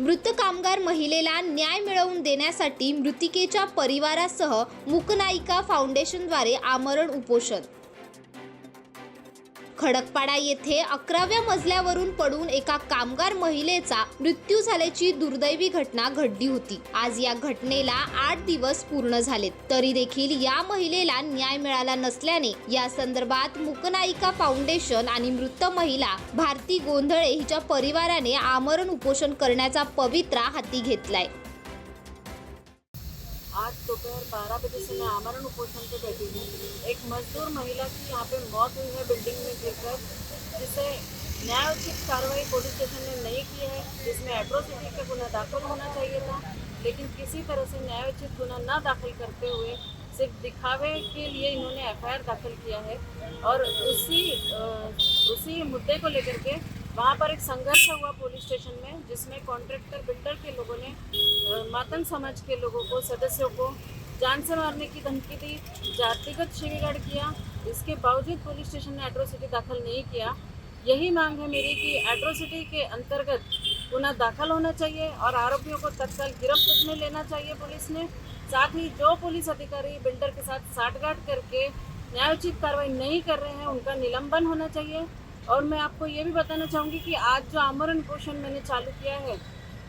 मृत कामगार महिलेला न्याय मिळवून देण्यासाठी मृतिकेच्या परिवारासह मुकनायिका फाउंडेशनद्वारे आमरण उपोषण. खडकपाडा येथे अकराव्या मजल्यावरून पडून एका कामगार महिलेचा मृत्यू झाल्याची दुर्दैवी घटना घडली होती. आज या घटनेला आठ दिवस पूर्ण झालेत. तरी देखील या महिलेला न्याय मिळाला नसल्याने या संदर्भात मुकनायिका फाउंडेशन आणि मृत महिला भारती गोंधळे हिच्या परिवाराने आमरण उपोषण करण्याचा पवित्रा हाती घेतलाय. आज दोपहर बारह बजे से मैं आमरण उपोषण पे बैठी हूँ। एक मजदूर महिला की यहाँ पे मौत हुई है बिल्डिंग में गिरकर, जिसे न्यायोचित कार्रवाई पुलिस स्टेशन ने नहीं की है। जिसमें एट्रोसिटी का गुना दाखिल होना चाहिए था, लेकिन किसी तरह से न्यायोचित गुना न दाखिल करते हुए सिर्फ़ दिखावे के लिए इन्होंने एफआईआर दाखिल किया है। और उसी उसी मुद्दे को लेकर के वहाँ पर एक संघर्ष हुआ पुलिस स्टेशन में, जिसमें कॉन्ट्रैक्टर बिल्डर के लोगों ने मातंग समाज के लोगों को, सदस्यों को जान से मारने की धमकी दी, जातिगत शिविगाड़ किया। इसके बावजूद पुलिस स्टेशन ने एट्रोसिटी दाखिल नहीं किया। यही मांग है मेरी कि एट्रोसिटी के अंतर्गत गुना दाखिल होना चाहिए और आरोपियों को तत्काल गिरफ्त में लेना चाहिए पुलिस ने। साथ ही जो पुलिस अधिकारी बिल्डर के साथ साठगांठ करके न्यायोचित कार्रवाई नहीं कर रहे हैं, उनका निलंबन होना चाहिए। और मैं आपको ये भी बताना चाहूँगी कि आज जो आमरण पोषण मैंने चालू किया है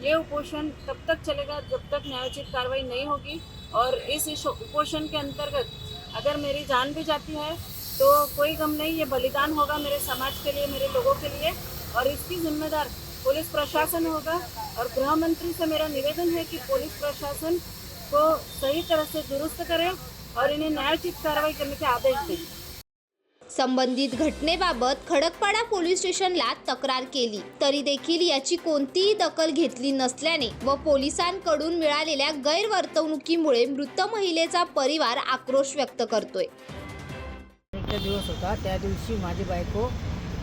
ये उपोषण तब तक चलेगा जब तक न्यायोचित कार्रवाई नहीं होगी। और इस उपोषण के अंतर्गत अगर मेरी जान भी जाती है तो कोई गम नहीं, ये बलिदान होगा मेरे समाज के लिए, मेरे लोगों के लिए। और इसकी जिम्मेदार पुलिस प्रशासन होगा। और गृह मंत्री से मेरा निवेदन है कि पुलिस प्रशासन को सही तरह से दुरुस्त करें और इन्हें न्यायोचित कार्रवाई करने के आदेश दें। संबंधित घटनेबाबत खडकपाडा पोलीस स्टेशनला तक्रार केली. तरी देखील याची कोणतीही दखल घेतली नसल्याने व पोलिसांकडून मिळालेल्या गैरवर्तवणुकीमुळे मृत महिलेचा परिवार आक्रोश व्यक्त करतोय. दिवस होता त्या दिवशी माझी बायको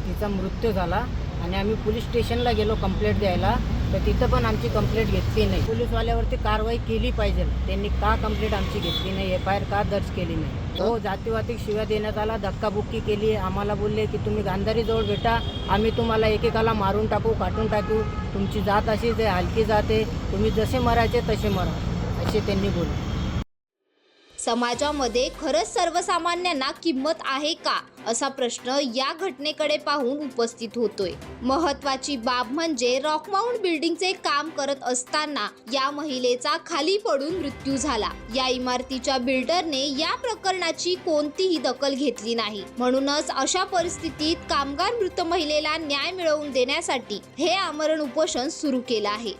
तिचा मृत्यू झाला आणि आम्ही पोलीस स्टेशनला गेलो कंप्लेंट द्यायला. तर तिथं पण आमची कंप्लेंट घेतली नाही. पोलीसवाल्यावरती कारवाई केली पाहिजे. त्यांनी का कंप्लेंट आमची घेतली नाही? एफ आय आर का दर्ज केली नाही? हो जातीवातिक शिव्या देण्यात आला धक्काबुक्की केली. आम्हाला बोलले की तुम्ही गांधारीजवळ भेटा. आम्ही तुम्हाला एकेकाला मारून टाकू काटून टाकू. तुमची जात अशीच आहे हलकी जात आहे. तुम्ही जसे मरायचे तसे मरा असे त्यांनी बोलले. समाजामध्ये खरंच सर्वसामान्यांना किंमत आहे का असा प्रश्न या घटनेकडे पाहून उपस्थित होतोय. महत्वाची बाब म्हणजे रॉकमाऊंट बिल्डिंगचे काम करत असताना या महिलेचा खाली पडून मृत्यू झाला. या इमारतीच्या बिल्डरने या प्रकरणाची कोणतीही दखल घेतली नाही. म्हणूनच अशा परिस्थितीत कामगार मृत महिलेला न्याय मिळवून देण्यासाठी हे आमरण उपोषण सुरू केलं आहे.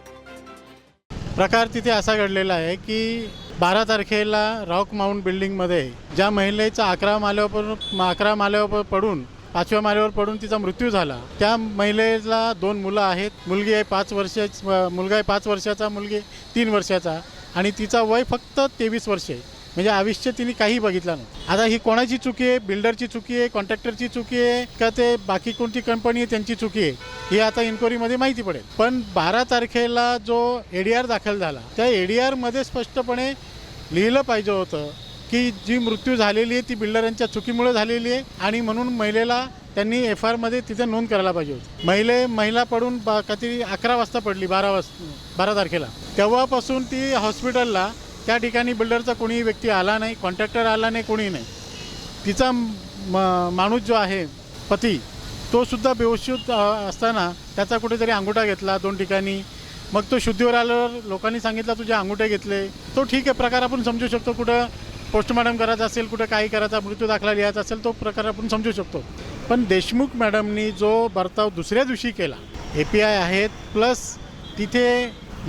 प्रकार तिथे असा घडलेला आहे की बारा तारखेला रॉक माउंट बिल्डिंगमध्ये ज्या महिलेचा अकरा माल्यावर अकरा माल्यावर पडून पाचव्या माल्यावर पडून तिचा मृत्यू झाला त्या महिलेला दोन मुलं आहेत. मुलगी आहे पाच वर्षाच मुलगा आहे पाच वर्षाचा मुलगी तीन वर्षाचा. आणि तिचा वय फक्त तेवीस वर्ष आहे. म्हणजे आयुष्य तिने काही बघितलं नाही. आता ही कोणाची चुकी आहे? बिल्डरची चुकी आहे? कॉन्ट्रॅक्टरची चुकी आहे? का ते बाकी कोणती कंपनी आहे त्यांची चुकी आहे? ही आता इन्क्वायरीमध्ये माहिती पडेल. पण बारा तारखेला जो ए डी आर दाखल झाला त्या ए डी आरमध्ये स्पष्टपणे लिहिलं पाहिजे होतं की जी मृत्यू झालेली आहे ती बिल्डरांच्या चुकीमुळे झालेली आहे आणि म्हणून महिलेला त्यांनी एफ आरमध्ये तिथे नोंद करायला पाहिजे होती. महिले महिला पडून बा काहीतरी अकरा वाजता पडली बारा वाज बारा तारखेला. तेव्हापासून ती हॉस्पिटलला त्या ठिकाणी बिल्डरचा कोणीही व्यक्ती आला नाही कॉन्ट्रॅक्टर आला नाही कोणी नाही. तिचा म माणूस जो आहे पती तो सुद्धा बेहोशीत असताना त्याचा कुठेतरी अंगुठा घेतला दोन ठिकाणी. मग तो शुद्धीवर आल्यावर लोकांनी सांगितलं तुझे अंगुठे घेतले तो ठीक आहे प्रकार आपण समजू शकतो. कुठं पोस्टमॉर्टम करायचा असेल कुठं काही करायचा मृत्यू दाखला लिहायचा असेल तो प्रकार आपण समजू शकतो. पण देशमुख मॅडमनी जो बर्ताव दुसऱ्या दिवशी केला ए पी आय आहेत प्लस तिथे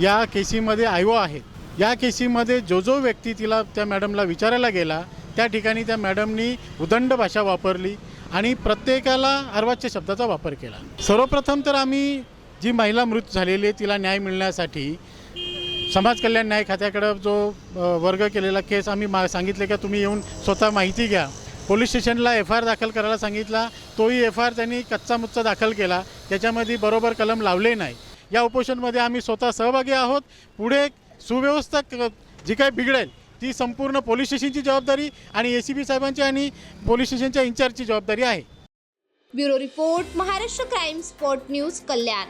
या केसीमध्ये आयो आहेत. या केसीमध्ये जो जो व्यक्ती तिला त्या मॅडमला विचारायला गेला त्या ठिकाणी त्या मॅडमनी उदंड भाषा वापरली आणि प्रत्येकाला अर्वाच्य शब्दाचा वापर केला. सर्वप्रथम तर आम्ही जी महिला मृत झालेली आहे तिला न्याय मिळण्यासाठी समाज कल्याण न्याय खात्याकडं जो वर्ग केलेला केस आम्ही मा सांगितले का तुम्ही येऊन स्वतः माहिती घ्या. पोलीस स्टेशनला एफ आय आर दाखल करायला सांगितला तोही एफ आय आर त्यांनी कच्चा मुच्चा दाखल केला. त्याच्यामध्ये बरोबर कलम लावले नाही. या उपोषणमध्ये आम्ही स्वतः सहभागी आहोत. पुढे सुव्यवस्था जी काही बिघडेल ती संपूर्ण पोलीस स्टेशनची जबाबदारी आणि ए सी बी साहेबांची आणि पोलीस स्टेशनच्या इन्चार्जची जबाबदारी आहे. Bureau report Maharashtra crime spot news Kalyan.